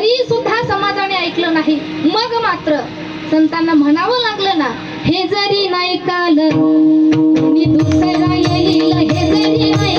तरी सुद्धा समाजाने ऐकलं नाही. मग मात्र संतांना म्हणावं लागलं ना हे जरी नाही काल कोणी दुसरा येईल हे जरी नाही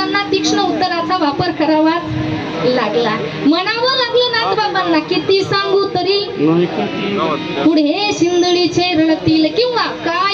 संतांना तीक्ष्ण उत्तराचा वापर करावा लागला. म्हणावं लागलं नाथबाबांना किती सांगू तरी? पुढे शिंदळीचे रडतील किंवा काय?